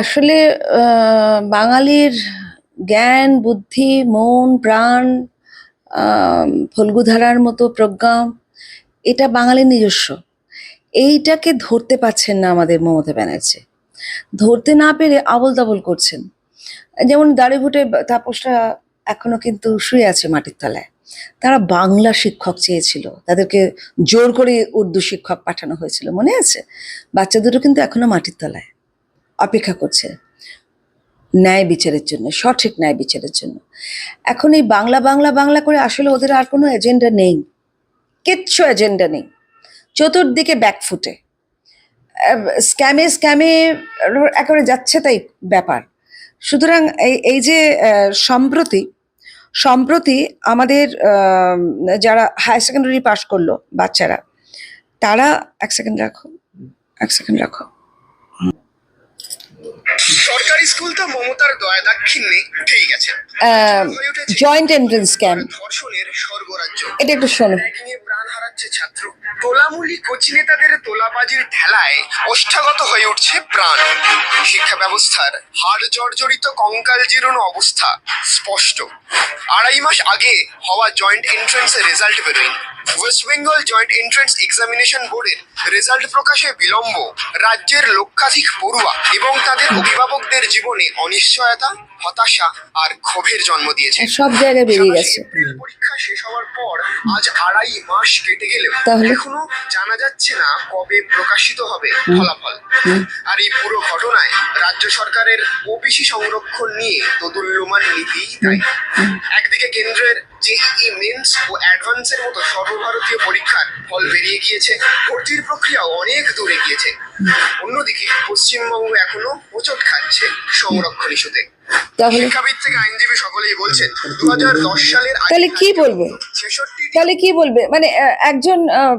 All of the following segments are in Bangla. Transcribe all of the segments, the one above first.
আসলে বাঙালির জ্ঞান, বুদ্ধি, মন, প্রাণ ফল্গুধারার মতো প্রজ্ঞা, এটা বাঙালির নিজস্ব। এইটাকে ধরতে পারছেন না আমাদের মমতা ব্যানার্জি। ধরতে না পেরে আবল তাবল করছেন। যেমন দাড়িভুটে তাপসরা এখনও কিন্তু শুয়ে আছে মাটির তলায়। তারা বাংলা শিক্ষক চেয়েছিল। তাদেরকে জোর করে উর্দু শিক্ষক পাঠানো হয়েছিল, মনে আছে? বাচ্চা দুটো কিন্তু এখনও মাটির তলায়। অপেক্ষা করছে ন্যায় বিচারের জন্য, সঠিক ন্যায় বিচারের জন্য। এখন এই বাংলা বাংলা বাংলা করে আসলে ওদের আর কোনো এজেন্ডা নেই। কিচ্ছু এজেন্ডা নেই। চতুর্দিকে ব্যাকফুটে স্ক্যামে স্ক্যামে একেবারে যাচ্ছে তাই ব্যাপার। সুতরাং এই যে সম্প্রতি সম্প্রতি আমাদের যারা হায়ার সেকেন্ডারি পাশ করল বাচ্চারা, তারা, এক সেকেন্ড রাখো, এক সেকেন্ড রাখো। সরকারি স্কুল তো মমতার দয়া দাক্ষিণ্যে উঠেই গেছে। জয়েন্ট এন্ট্রেন্স স্ক্যাম ধর্ষণের স্বর্গরাজ্য। এটা একটু শোনো। প্রাণ হারাচ্ছে ছাত্র। তোলামুলি কোচি নেতাদের তোলাবাজির ঠেলায় ওষ্ঠাগত হয়ে উঠছে প্রাণ। শিক্ষা ব্যবস্থার হাড় জর্জরিত কঙ্কাল জীর্ণ অবস্থা স্পষ্ট। আড়াই মাস আগে হওয়া জয়েন্ট এন্ট্রান্সের রেজাল্ট বেরোয়নি। West Bengal joint entrance examination বোর্ডের রেজাল্ট প্রকাশে বিলম্ব। রাজ্যের লক্ষাধিক পড়ুয়া এবং তাদের অভিভাবকদের জীবনে অনিশ্চয়তা হতাশা আর ক্ষোভের জন্ম দিয়েছে। সব জায়গায় বেরিয়ে গেছে। পরীক্ষা শেষ হওয়ার পর আজ আড়াই মাস কেটে গেলেও এখনও জানা যাচ্ছে না কবে প্রকাশিত হবে ফলাফল। আর এই পুরো ঘটনায় রাজ্য সরকারের ওবিসি সংরক্ষণ নিয়ে দোদুল্যমান নীতি দায়ী একদিকে কেন্দ্রের জেইই মেন্স ও অ্যাডভান্সের মতো সর্বভারতীয় পরীক্ষার ফল বেরিয়ে গিয়েছে, ভর্তির প্রক্রিয়াও অনেক দূরে গিয়েছে অন্যদিকে, পশ্চিমবঙ্গ এখনও হোঁচট খাচ্ছে সংরক্ষণ ইস্যুতে। তাহলে তাহলে কি বলবে? তাহলে কি বলবে? মানে একজন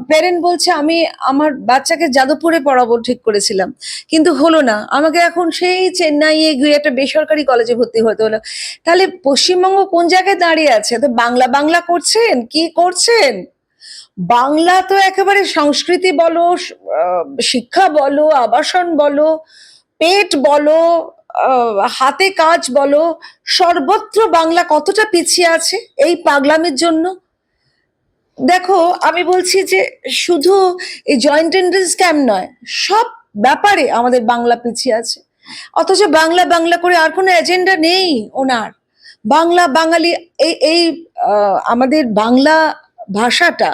প্যারেন্ট বলছে আমি আমার বাচ্চাকে যাদবপুরে পড়াবো ঠিক করেছিলাম। কিন্তু হলো না। আমাকে এখন সেই চেন্নাইয়ে গিয়ে একটা বেসরকারি কলেজে ভর্তি হতে হলো। তাহলে পশ্চিমবঙ্গ কোন জায়গায় দাঁড়িয়ে আছে? তো বাংলা বাংলা করছেন? কি করছেন? বাংলা তো একেবারে সংস্কৃতি বলো শিক্ষা বলো আবাসন বলো পেট বলো হাতে কাজ বলো, সর্বত্র বাংলা কতটা পিছিয়ে আছে এই পাগলামির জন্য? দেখো, আমি বলছি যে শুধু এই জয়েন্ট এন্ট্রেন্স স্ক্যাম নয়, সব ব্যাপারে আমাদের বাংলা পিছিয়ে আছে। অথচ বাংলা বাংলা করে আর কোনো এজেন্ডা নেই ওনার। বাংলা, বাঙালি, এই এই আমাদের বাংলা ভাষাটা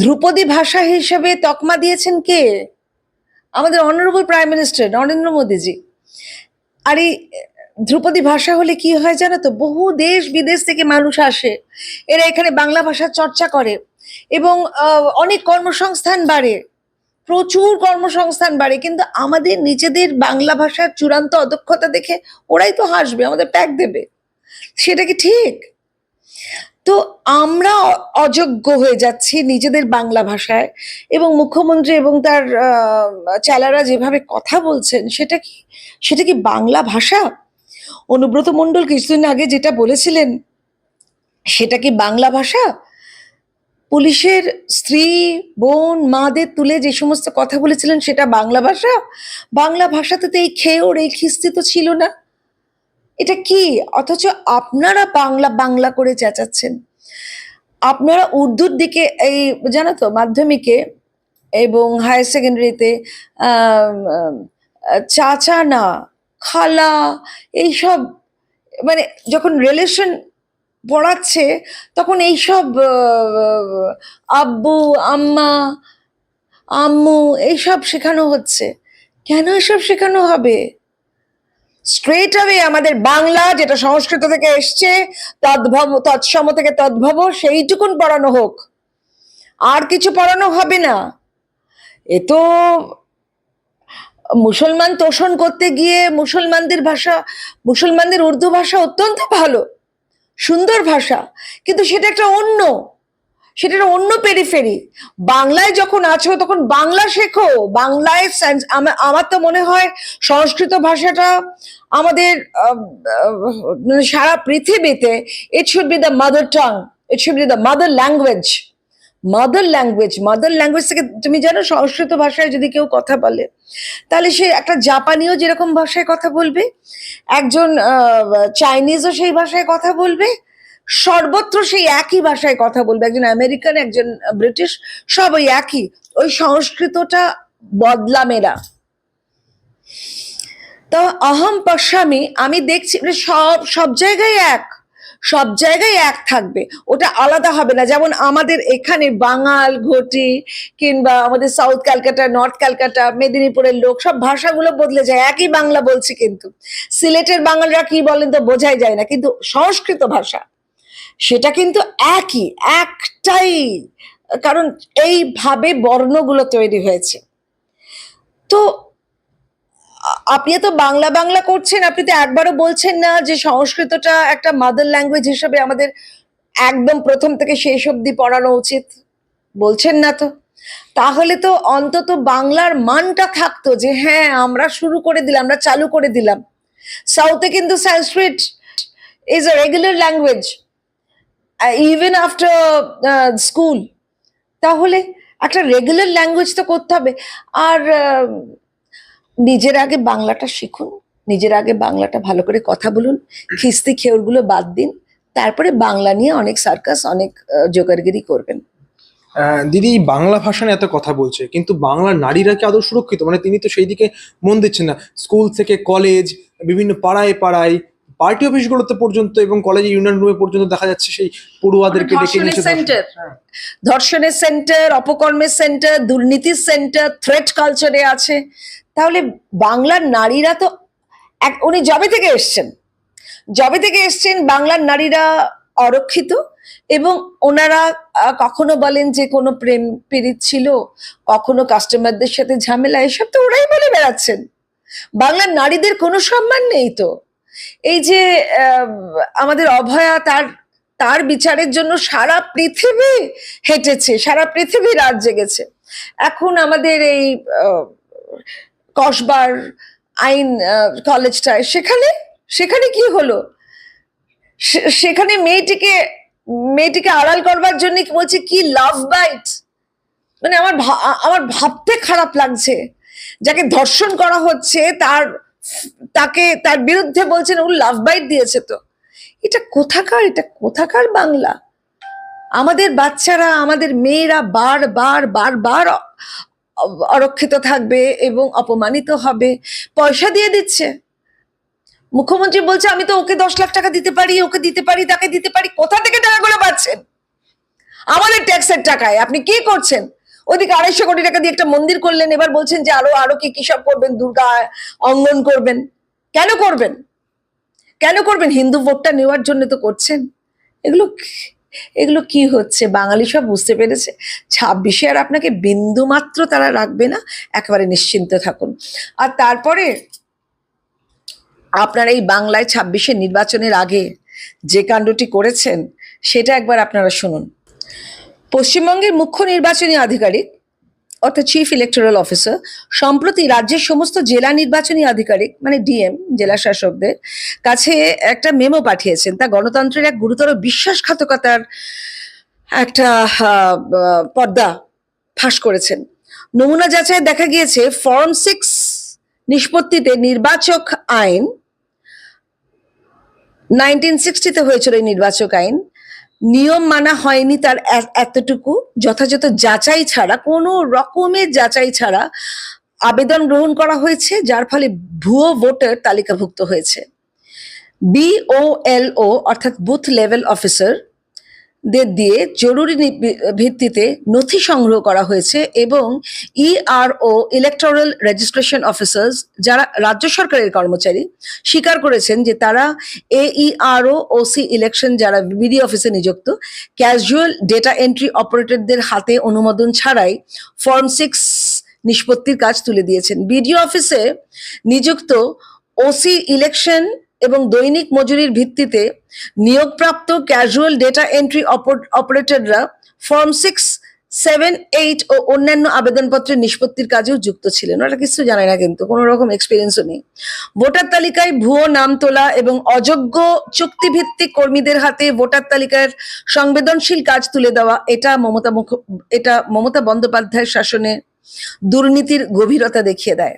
ধ্রুপদী ভাষা হিসেবে তকমা দিয়েছেন কে? আমাদের honourable prime minister Narendra Modiji. আর এই ধ্রুপদী ভাষা হলে কি হয় জানো তো? বহু দেশ বিদেশ থেকে মানুষ আসে। এরা এখানে বাংলা ভাষার চর্চা করে এবং অনেক কর্মসংস্থান বাড়ে। প্রচুর কর্মসংস্থান বাড়ে। কিন্তু আমাদের নিজেদের বাংলা ভাষার চূড়ান্ত অদক্ষতা দেখে ওরাই তো হাসবে, আমাদের প্যাক দেবে। সেটা কি ঠিক? তো আমরা অযোগ্য হয়ে যাচ্ছি নিজেদের বাংলা ভাষায় এবং মুখ্যমন্ত্রী এবং তার চালারা যেভাবে কথা বলছেন, সেটা কি সেটা কি বাংলা ভাষা? অনুব্রত মণ্ডল কিছুদিন আগে যেটা বলেছিলেন, সেটা কি বাংলা ভাষা? পুলিশের স্ত্রী, বোন, মাদের তুলে যে সমস্ত কথা বলেছিলেন, সেটা বাংলা ভাষা? বাংলা ভাষাতে তো এই খেয়েওর এই খিস্তি তো ছিল না। এটা কি? অথচ আপনারা বাংলা বাংলা করে চেঁচাচ্ছেন। আপনারা উর্দুর দিকে এই, জানো তো, মাধ্যমিকে এবং হায়ার সেকেন্ডারিতে চাচা না খালা, এইসব মানে যখন রিলেশন পড়াচ্ছে, তখন এইসব আব্বু, আম্মা, আম্মু, এইসব শেখানো হচ্ছে। কেন এসব শেখানো হবে? স্ট্রেট অ্যাওয়ে আমাদের বাংলা যেটা সংস্কৃত থেকে এসছে, তদ্ভব, তৎসম থেকে তদ্ভব, সেইটুকুন পড়ানো হোক। আর কিছু পড়ানো হবে না। এ তো মুসলমান তোষণ করতে গিয়ে মুসলমানদের ভাষা, মুসলমানদের উর্দু ভাষা অত্যন্ত ভালো, সুন্দর ভাষা, কিন্তু সেটা একটা অন্য সেটা একটা অন্য পেরিফেরি বাংলায় যখন আছো, তখন বাংলা শেখো। বাংলায় আমার তো মনে হয় সংস্কৃত ভাষাটা আমাদের মানে সারা পৃথিবীতে it should be the mother tongue it should be the mother language mother language mother language থেকে তুমি জানো সংস্কৃত ভাষায় যদি কেউ কথা বলে, তাহলে সে একটা জাপানিও যেরকম ভাষায় কথা বলবে, একজন চাইনিজও সেই ভাষায় কথা বলবে সর্বত্র সেই একই ভাষায় কথা বলবে। একজন আমেরিকান, একজন ব্রিটিশ সব ওই একই। ওই সংস্কৃতটা বদলামেরা তো অহম পশ্যামি আমি দেখছি মানে সব সব জায়গায় এক। সব জায়গায় এক থাকবে। ওটা আলাদা হবে না। যেমন আমাদের এখানে বাঙাল ঘটি, কিংবা আমাদের সাউথ ক্যালকাটা, নর্থ ক্যালকাটা, মেদিনীপুরের লোক, সব ভাষাগুলো বদলে যায়। একই বাংলা বলছি কিন্তু। সিলেটের বাঙালরা কি বলেন তো বোঝাই যায় না। কিন্তু সংস্কৃত ভাষা সেটা কিন্তু একই, একটাই। কারণ এইভাবে বর্ণগুলো তৈরি হয়েছে। তো আপনি তো বাংলা বাংলা করছেন, আপনি তো একবারও বলছেন না যে সংস্কৃতটা একটা মাদার ল্যাঙ্গুয়েজ হিসেবে আমাদের একদম প্রথম থেকে শেষ অবধি পড়ানো উচিত। বলছেন না তো। তাহলে তো অন্তত বাংলার মানটা থাকতো যে হ্যাঁ আমরা শুরু করে দিলাম, আমরা চালু করে দিলাম। সাউথে কিন্তু Sanskrit is a regular language even after school তাহলে একটা রেগুলার ল্যাঙ্গুয়েজ তো করতে হবে। আর নিজের আগে বাংলাটা শিখুন, নিজের আগে বাংলাটা ভালো করে কথা বলুন, খিস্তি খেউরগুলো বাদ দিন, তারপরে বাংলা নিয়ে অনেক সার্কাস অনেক জোগাড়গিরি করবেন। দিদি বাংলা ভাষা নিয়ে এত কথা বলছে, কিন্তু বাংলার নারীরা কি আদৌ সুরক্ষিত? মানে তিনি তো সেই দিকে মন দিচ্ছেন না। স্কুল থেকে কলেজ বিভিন্ন পাড়ায় পাড়ায় পার্টি অফিসগুলোতে পর্যন্ত এবং কলেজে ইউনিয়ন রুমে পর্যন্ত দেখা যাচ্ছে সেই পড়ুয়াদেরকে ডেকে ধর্ষণের নিয়ে এসে হ্যাঁ। ধর্ষণের সেন্টার অপকর্মের সেন্টার দুর্নীতির সেন্টার থ্রেট কালচারে আছে। তাহলে বাংলার নারীরা তো এক উনি জবে থেকে এসছেন। জবে থেকে এসছেন বাংলার নারীরা অরক্ষিত এবং ওনারা কখনো বলেন যে কোনো প্রেম পীড়িত ছিল কখনো কাস্টমারদের সাথে ঝামেলা এসব তো ওরাই বলে বেড়াচ্ছেন। বাংলার নারীদের কোনো সম্মান নেই তো। এই যে আমাদের অভয়া তার তার বিচারের জন্য সারা পৃথিবী হেঁটেছে, সারা পৃথিবী রাত জেগেছে। এখন আমাদের এই কসবার আইন কলেজটায় সেখানে সেখানে কি হলো? সেখানে মেয়েটিকে মেয়েটিকে আড়াল করবার জন্য কি বলছে, কি লাভ বাইট মানে আমার আমার ভাবতে খারাপ লাগছে। যাকে ধর্ষণ করা হচ্ছে, তার তাকে, তার বিরুদ্ধে বলছেন ও লাভ বাইট দিয়েছে তো। এটা কোথাকার? এটা কোথাকার বাংলা? আমাদের বাচ্চারা, আমাদের মেয়েরা বার বার বার বার অরক্ষিত থাকবে এবং অপমানিত হবে। পয়সা দিয়ে দিচ্ছে। মুখ্যমন্ত্রী বলছে, আমি তো ওকে দশ লাখ টাকা দিতে পারি, ওকে দিতে পারি, তাকে দিতে পারি। কোথা থেকে টাকাগুলো পাচ্ছেন? আমাদের ট্যাক্সের টাকায়। আপনি কি করছেন? ওদিকে আড়াইশো কোটি টাকা দিয়ে একটা মন্দির করলেন, এবার বলছেন যে আরও আরও কি কি সব করবেন, দুর্গা অঙ্গন করবেন। কেন করবেন? কেন করবেন? হিন্দু ভোটটা নেওয়ার জন্য তো করছেন। এগুলো এগুলো কি হচ্ছে? বাঙালি সব বুঝতে পেরেছে। ছাব্বিশে আর আপনাকে বিন্দু মাত্র তারা রাখবে না, একেবারে নিশ্চিন্ত থাকুন। আর তারপরে, আপনারা এই বাংলায় ছাব্বিশে নির্বাচনের আগে যে কাণ্ডটি করেছেন, সেটা একবার আপনারা শুনুন। পশ্চিমবঙ্গের মুখ্য নির্বাচনী আধিকারিক, অর্থাৎ চিফ ইলেকটোরাল অফিসার সম্প্রতি রাজ্যের সমস্ত জেলা নির্বাচনী আধিকারিক মানে ডিএম জেলা শাসকদের কাছে একটা মেমো পাঠিয়েছেন। তা গণতন্ত্রের এক গুরুতর বিশ্বাসঘাতকতার একটা পর্দা ফাঁস করেছেন। নমুনা যাচাই দেখা গিয়েছে ফর্ম সিক্স নিষ্পত্তিতে নির্বাচক আইন নাইনটিন সিক্সটিতে হয়েছিল এই নির্বাচক আইন। নিয়ম মানা হয়নি তার এতটুকু। যথাযথ যাচাই ছাড়া, কোনো রকমের যাচাই ছাড়া আবেদন গ্রহণ করা হয়েছে, যার ফলে ভুয়ো ভোটার তালিকাভুক্ত হয়েছে। বিওএলও অর্থাৎ বুথ লেভেল অফিসার দের দিয়ে জরুরি ভিত্তিতে নথি সংগ্রহ করা হয়েছে এবং ইআরও ইলেকটোরাল রেজিস্ট্রেশন অফিসার্স যারা রাজ্য সরকারের কর্মচারী, স্বীকার করেছেন যে তারা এইআরও ওসি ইলেকশন যারা বিডি অফিসে নিযুক্ত ক্যাজুয়াল ডেটা এন্ট্রি অপারেটরদের হাতে অনুমোদন ছাড়াই ফর্ম সিক্স নিষ্পত্তির কাজ তুলে দিয়েছেন। বিডিও অফিসে নিযুক্ত ওসি ইলেকশন এবং দৈনিক মজুরির ভিত্তিতে নিয়োগপ্রাপ্ত ক্যাজুয়াল ডেটা এন্ট্রি অপারেটররা ফর্ম সিক্স সেভেন এইট ও অন্যান্য আবেদনপত্রের নিষ্পত্তির কাজেও যুক্ত ছিলেন। ওরা কিছু জানে না কিন্তু, কোনো রকম এক্সপিরিয়েন্সও নেই। ভোটার তালিকায় ভুয়ো নাম তোলা এবং অযোগ্য চুক্তিভিত্তিক কর্মীদের হাতে ভোটার তালিকার সংবেদনশীল কাজ তুলে দেওয়া, এটা মমতা মুখ এটা মমতা বন্দ্যোপাধ্যায়ের শাসনে দুর্নীতির গভীরতা দেখিয়ে দেয়।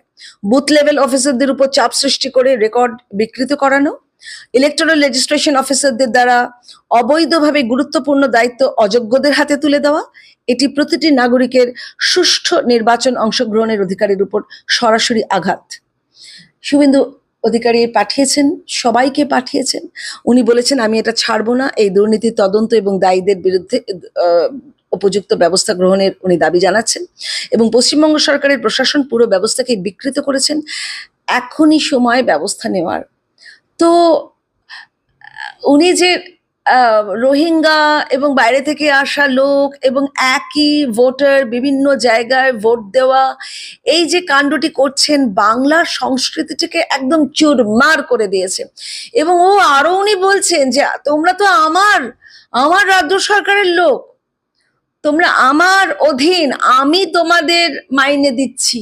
বুথ লেভেল অফিসারদের উপর চাপ সৃষ্টি করে রেকর্ড বিকৃত করানো ইলেকট্রাল রেজিস্ট্রেশন অফিসারদের দ্বারা অবৈধভাবে গুরুত্বপূর্ণ দায়িত্ব অযোগ্যদের হাতে তুলে দেওয়া, এটি প্রতিটি নাগরিকের সুষ্ঠু নির্বাচন অংশগ্রহণের অধিকারের উপর সরাসরি আঘাত। শুভেন্দু অধিকারী পাঠিয়েছেন, সবাইকে পাঠিয়েছেন। উনি বলেছেন, আমি এটা ছাড়বো না, এই দুর্নীতি তদন্ত এবং দায়ীদের বিরুদ্ধে উপযুক্ত ব্যবস্থা গ্রহণের উনি দাবি জানাচ্ছেন এবং পশ্চিমবঙ্গ সরকারের প্রশাসন পুরো ব্যবস্থাকে বিকৃত করেছেন। এখনই সময় ব্যবস্থা নেওয়ার। তো, উনি যে রোহিঙ্গা এবং বাইরে থেকে আসা লোক এবং একই ভোটার বিভিন্ন জায়গায় ভোট দেওয়া, এই যে কাণ্ডটি করছেন বাংলার সংস্কৃতিটিকে একদম চুরমার করে দিয়েছে। এবং ও আরও উনি বলছেন যে, তোমরা তো আমার আমার রাজ্য সরকারের লোক। তোমরা আমার অধীন, আমি তোমাদের মাইনে দিচ্ছি।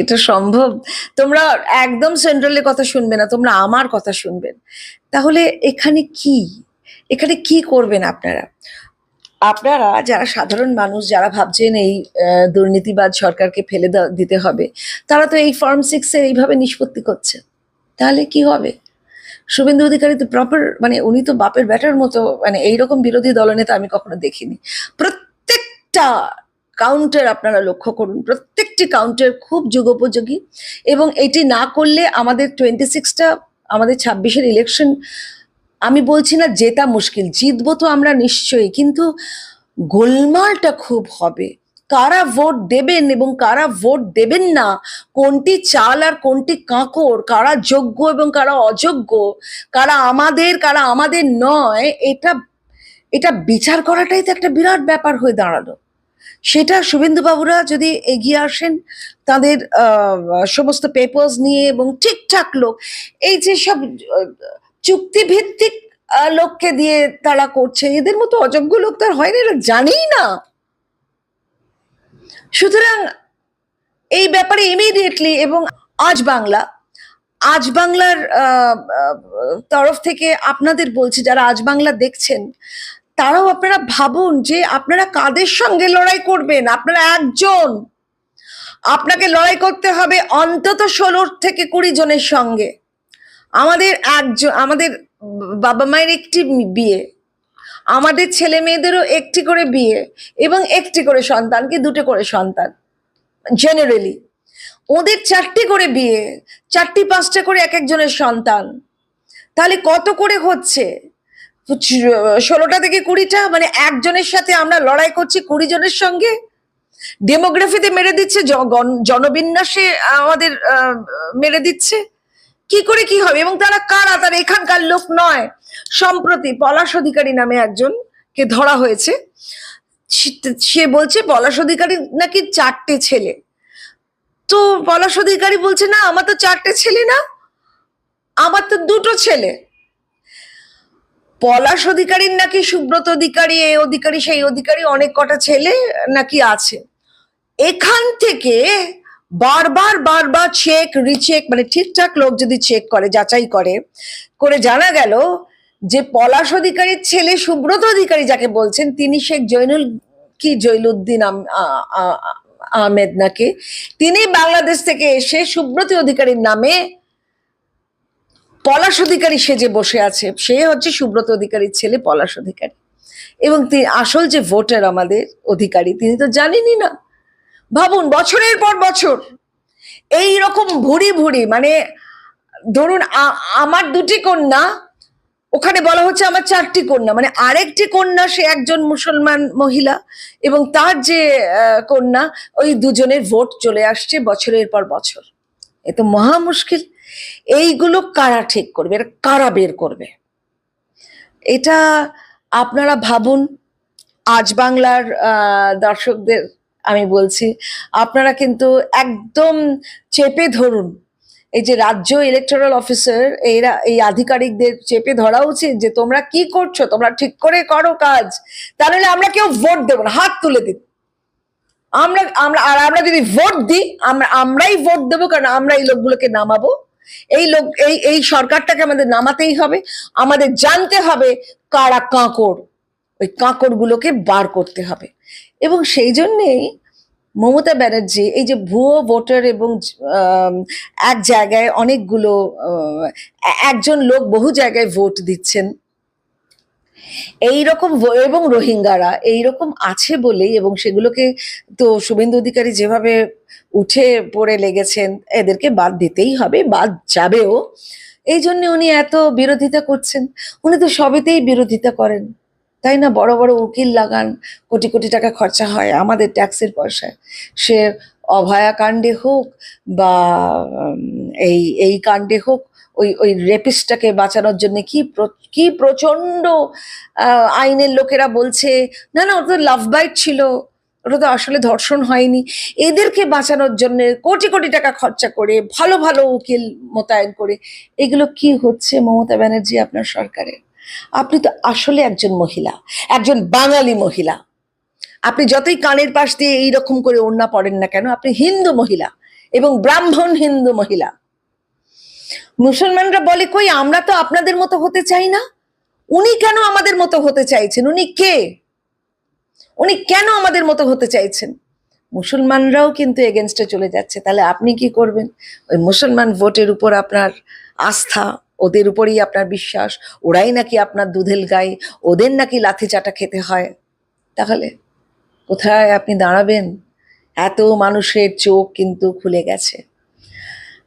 এটা সম্ভব? তোমরা একদম সেন্ট্রালের কথা শুনবে না, তোমরা আমার কথা শুনবেন তাহলে এখানে কি? এখানে কি করবেন আপনারা? আপনারা যারা সাধারণ মানুষ, যারা ভাবছেন এই দুর্নীতিবাদ সরকারকে ফেলে দিতে হবে, তারা তো এই ফর্ম সিক্সের এইভাবে নিষ্পত্তি করছে। তাহলে কি হবে? শুভেন্দু অধিকারী তো প্রপার মানে উনি তো বাপের ব্যাটার মতো মানে এইরকম বিরোধী দলনেতা আমি কখনো দেখিনি। প্রত্যেকটা কাউন্টার আপনারা লক্ষ্য করুন, প্রত্যেকটি কাউন্টার খুব যুগোপযোগী এবং এটি না করলে আমাদের টোয়েন্টি সিক্সটা আমাদের ছাব্বিশের ইলেকশন আমি বলছি না জেতা মুশকিল, জিতবো তো আমরা নিশ্চয়ই, কিন্তু গোলমালটা খুব হবে। কারা ভোট দেবেন এবং কারা ভোট দেবেন না? কোনটি চাল আর কোনটি কাঁকড় কারা যোগ্য এবং কারা অযোগ্য? কারা আমাদের কারা আমাদের নয়? এটা এটা বিচার করাটাই তো একটা বিরাট ব্যাপার হয়ে দাঁড়াল। সেটা শুভেন্দুবাবুরা যদি এগিয়ে আসেন, তাদের সমস্ত পেপার্স নিয়ে এবং ঠিকঠাক লোক, এই যে সব চুক্তিভিত্তিক লোককে দিয়ে তারা করছে, এদের মতো অযোগ্য লোক তার হয় না, এরা জানেই না। সুতরাং এই ব্যাপারে ইমিডিয়েটলি এবং আজ বাংলা, আজ বাংলার তরফ থেকে আপনাদের বলছি, যারা আজ বাংলা দেখছেন, তারাও আপনারা ভাবুন যে আপনারা কাদের সঙ্গে লড়াই করবেন? আপনারা একজন। আপনাকে লড়াই করতে হবে অন্তত ষোলো থেকে কুড়ি জনের সঙ্গে। আমাদের একজন, আমাদের বাবা মায়ের একটি বিয়ে। আমাদের ছেলে মেয়েদেরও একটি করে বিয়ে এবং একটি করে সন্তান কি দুটো করে সন্তান? জেনারেলি ওদের চারটি করে বিয়ে, চারটি পাঁচটা করে এক একজনের সন্তান। তাহলে কত করে হচ্ছে? ষোলোটা থেকে কুড়িটা? মানে একজনের সাথে আমরা লড়াই করছি কুড়ি জনের সঙ্গে? ডেমোগ্রাফিতে মেরে দিচ্ছে জনবিন্যাসে আমাদের মেরে দিচ্ছে। কি করে কি হবে? এবং তারা কারা? তারা এখানকার লোক নয়। সম্প্রতি পলাশ অধিকারী নামে একজন কে ধরা হয়েছে। সে- বলছে, পলাশ অধিকারী নাকি চারটে ছেলে। তো পলাশ অধিকারী বলছে, না, আমার তো চারটে ছেলে না, আমার তো দুটো ছেলে। পলাশ অধিকারীর নাকি সুব্রত অধিকারী এই অধিকারী, সেই অধিকারী অনেক কটা ছেলে নাকি আছে। এখান থেকে বারবার বারবার চেক রিচেক মানে ঠিকঠাক লোক যদি চেক করে, যাচাই করে করে জানা গেল যে পলাশ অধিকারীর ছেলে সুব্রত অধিকারী যাকে বলছেন, তিনি শেখ জৈনুল কি আ- আহমেদ নাকি? তিনি বাংলাদেশ থেকে এসে সুব্রত অধিকারীর নামে পলাশ অধিকারী সেজে বসে আছে। সে হচ্ছে সুব্রত অধিকারীর ছেলে পলাশ অধিকারী। এবং তিনি আসল যে ভোটার আমাদের অধিকারী, তিনি তো জানেনই না। ভাবুন, বছরের পর বছর এই রকম ভুরি ভুরি মানে ধরুন আমার দুটি কন্যা ওখানে বলা হচ্ছে আমার চারটি কন্যা মানে আরেকটি কন্যা সে একজন মুসলমান মহিলা এবং তার যে কন্যা, ওই দুজনের ভোট চলে আসছে বছরের পর বছর। এ তো মহা মুশকিল। এইগুলো কারা ঠিক করবে? এটা কারা বের করবে? এটা আপনারা ভাবুন। আজ বাংলার দর্শকদের আমি বলছি, আপনারা কিন্তু একদম চেপে ধরুন। এই যে রাজ্য ইলেকটোরাল অফিসার এরা, এই আধিকারিকদের চেপে ধরা উচিত যে তোমরা কি করছ, তোমরা ঠিক করে করো কাজ। তাহলে আমরা কেউ ভোট দেবো না, হাত তুলে দিন আমরা আমরা, আর আমরা যদি ভোট দিই, আমরা, আমরাই ভোট দেবো, কারণ আমরা এই লোকগুলোকে নামাবো। এই লোক, এই এই সরকারটাকে আমাদের নামাতেই হবে। আমাদের জানতে হবে কারা কাঁকড়। ওই কাঁকড়গুলোকে বার করতে হবে। এবং সেই জন্যেই মমতা ব্যানার্জি, এই যে ভুয়ো ভোটার এবং এক জায়গায় অনেকগুলো একজন লোক বহু জায়গায় ভোট দিচ্ছেন। এইরকম এবং রোহিঙ্গারা এইরকম আছে বলেই এবং সেগুলোকে তো শুভেন্দু অধিকারী যেভাবে উঠে পড়ে লেগেছেন, এদেরকে বাদ দিতেই হবে, বাদ যাবেও। এই জন্য উনি এত বিরোধিতা করছেন। উনি তো সবেতেই বিরোধিতা করেন। তাই না? বড় বড় উকিল লাগান কোটি কোটি টাকা খরচা হয় আমাদের ট্যাক্সের পয়সায়। সে অভয়া কাণ্ডে হোক বা এই এই কাণ্ডে হোক ওই ওই রেপিস্টটাকে বাঁচানোর জন্য কি কি প্রচণ্ড আহ, আইনের লোকেরা বলছে না না ওটা তো লাভ বাইট ছিল ওটা তো আসলে ধর্ষণ হয়নি। এদেরকে বাঁচানোর জন্য কোটি কোটি টাকা খরচা করে ভালো ভালো উকিল মোতায়েন করে এগুলো কি হচ্ছে মমতা ব্যানার্জি আপনার সরকারের? আপনি তো আসলে একজন মহিলা, একজন বাঙালি মহিলা। আপনি যতই কানের পাশ দিয়ে এইরকম করে ওড়না পড়েন না কেন, আপনি হিন্দু মহিলা এবং ব্রাহ্মণ হিন্দু মহিলা। মুসলমানরা বলে, কই, আমরা তো আপনাদের মতো হতে চাই না? উনি কেন আমাদের মতো হতে চাইছেন? উনি কে? উনি কেন আমাদের মতো হতে চাইছেন? মুসলমানরাও কিন্তু এগেনস্টে চলে যাচ্ছে। তাহলে আপনি কি করবেন? ওই মুসলমান ভোটের উপর আপনার আস্থা ওদের উপরেই আপনার বিশ্বাস, ওরাই নাকি আপনার দুধেল গায়ে, ওদের নাকি লাথি চাটা খেতে হয়। তাহলে কোথায় আপনি দাঁড়াবেন? এত মানুষের চোখ কিন্তু খুলে গেছে।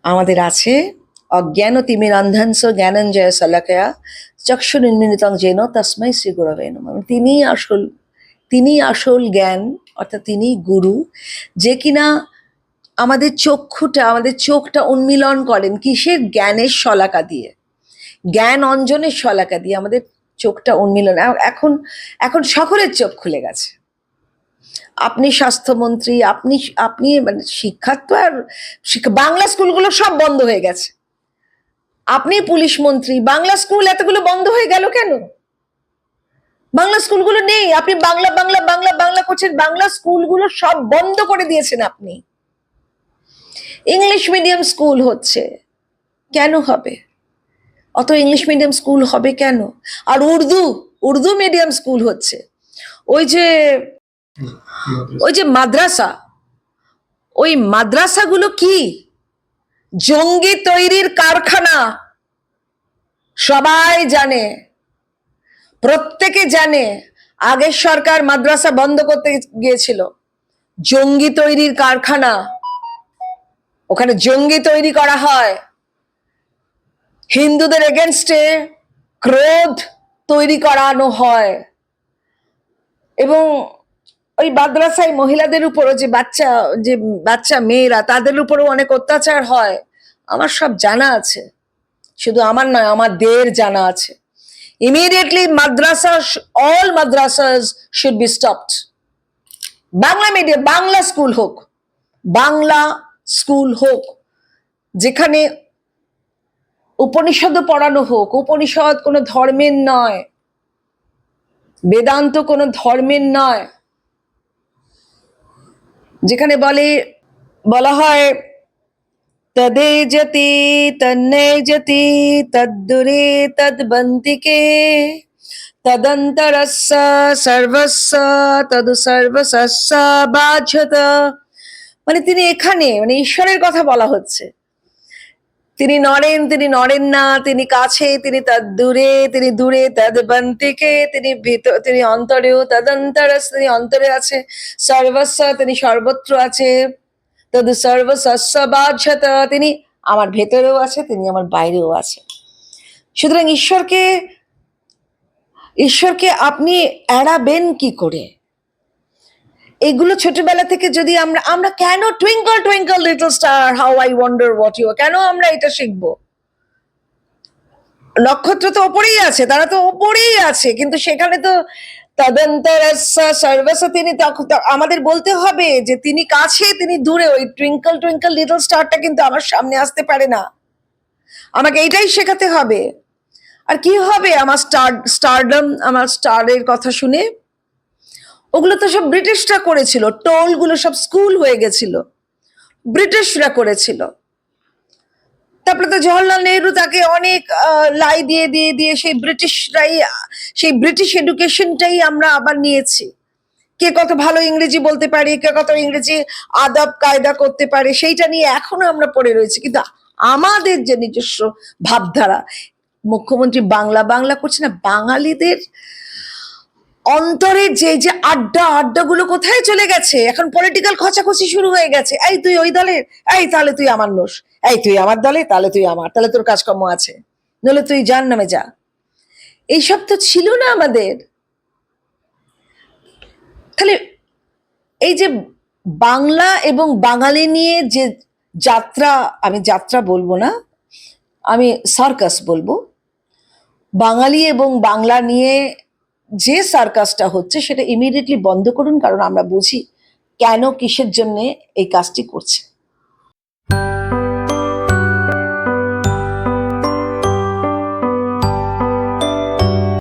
আমাদের আছে অজ্ঞান তিমির অন্ধাংশ জ্ঞানঞ্জয় সলাকয়া চক্ষু নির্মিতং যেন তস্মৈ শ্রী গুরবে তিনি আসল তিনি আসল জ্ঞান, অর্থাৎ তিনি গুরু, যে কিনা আমাদের চক্ষুটা, আমাদের চোখটা উন্মিলন করেন কিসের জ্ঞানের শলাকা দিয়ে। জ্ঞান অঞ্জনের শলাকা দিয়ে আমাদের চোখটা উন্মিলন। এখন এখন সকলের চোখ খুলে গেছে। আপনি স্বাস্থ্যমন্ত্রী, আপনি আপনি মানে শিক্ষার তো আর বাংলা স্কুলগুলো সব বন্ধ হয়ে গেছে। আপনি পুলিশ মন্ত্রী, বাংলা স্কুল এতগুলো বন্ধ হয়ে গেল কেন? বাংলা স্কুলগুলো নেই। আপনি বাংলা বাংলা বাংলা বাংলা করছেন, বাংলা স্কুলগুলো সব বন্ধ করে দিয়েছেন আপনি। ইংলিশ মিডিয়াম স্কুল হচ্ছে। কেন হবে? অত ইংলিশ মিডিয়াম স্কুল হবে কেন? আর উর্দু উর্দু মিডিয়াম স্কুল হচ্ছে। ওই যে ওই যে মাদ্রাসা, ওই মাদ্রাসাগুলো কি? জঙ্গি তৈরির কারখানা। সবাই জানে, প্রত্যেকে জানে, আগের সরকার মাদ্রাসা বন্ধ করতে গিয়েছিল। জঙ্গি তৈরির কারখানা। ওখানে জঙ্গি তৈরি করা হয়। হিন্দুদের এগেনস্টে ক্রোধ তৈরি করানো হয়। এবং ওই মাদ্রাসায় মহিলাদের উপরও যে বাচ্চা যে বাচ্চা মেয়েরা, তাদের উপরও অনেক অত্যাচার হয়। আমার সব জানা আছে। শুধু আমার নয় আমার দের জানা আছে। Immediately madrasa all madrasas should be stopped Bangla medium Bangla school হোক, বাংলা স্কুল হোক, যেখানে উপনিষদ পড়ানো হোক, উপনিষদ কোনো ধর্মের নয়, বেদান্ত কোনো ধর্মের নয়। যেখানে বলে, বলা হয়, তদে যতি তন্নে যতি, তদ্দুরে তদ্বন্তিকে, তদন্তরস্য সর্বস্য তদু সর্বসস্য বাধ্যত মানে তিনি এখানে মানে ঈশ্বরের কথা বলা হচ্ছে। তিনি নড়েন তিনি নড়েন না, তিনি কাছে, তিনি তার দূরে, তিনি দূরে তদবন্তিকে তিনি ভিতর, তিনি অন্তরেও তদন্তরস তিনি অন্তরে আছে, সর্বস্ব, তিনি সর্বত্র আছে। তদ সর্বসস্য বাধ্যত, তিনি আমার ভেতরেও আছে, তিনি আমার বাইরেও আছে। সুতরাং ঈশ্বরকে ঈশ্বরকে আপনি এড়াবেন কি করে? এগুলো ছোটবেলা থেকে যদি আমরা আমরা কেন twinkle twinkle little star how I wonder what you কেন আমরা এটা শিখব? নক্ষত্র তো ওপরেই আছে, তারা তো ওপরেই আছে, কিন্তু সেখানে তো তিনি আমাদের বলতে হবে যে তিনি কাছে, তিনি দূরে, ওই টুইঙ্কল টুইঙ্কল লিটল স্টারটা কিন্তু আমার সামনে আসতে পারে না। আমাকে এইটাই শেখাতে হবে। আর কি হবে আমার স্টার স্টারডম আমার স্টারের কথা শুনে? ওগুলো তো সব ব্রিটিশরা করেছিল, টোলগুলো সব স্কুল হয়ে গেছিল, ব্রিটিশরা করেছিল। তারপরে তো জওয়াহরলাল নেহরু তাকে অনেক লাই দিয়ে দিয়ে দিয়ে সেই ব্রিটিশরাই, সেই ব্রিটিশ এডুকেশনটাই আমরা আবার নিয়েছি। কে কত ভালো ইংরেজি বলতে পারে, কে কত ইংরেজি আদব, কায়দা করতে পারে, সেইটা নিয়ে এখনও আমরা পড়ে রয়েছি। কিন্তু আমাদের যে নিজস্ব ভাবধারা, মুখ্যমন্ত্রী বাংলা বাংলা করছে না, বাঙালিদের অন্তরের যে যে আড্ডা, আড্ডাগুলো কোথায় চলে গেছে? এখন পলিটিক্যাল খচাখচি শুরু হয়ে গেছে। এই তুই ওই দলের? এই তাহলে তুই আমার নোস এই তুই আমার দলে? তাহলে তুই আমার। তাহলে তোর কাজকর্ম আছে। নলে তুই যার নামে যা। এইসব তো ছিল না আমাদের। তাহলে এই যে বাংলা এবং বাঙালি নিয়ে যে যাত্রা, আমি যাত্রা বলব না, আমি সার্কাস বলব। বাঙালি এবং বাংলা নিয়ে যে সার্কাসটা হচ্ছে সেটা ইমিডিয়েটলি বন্ধ করুন, কারণ আমরা বুঝি কেন কিসের জন্যে এই কাজটি করছে।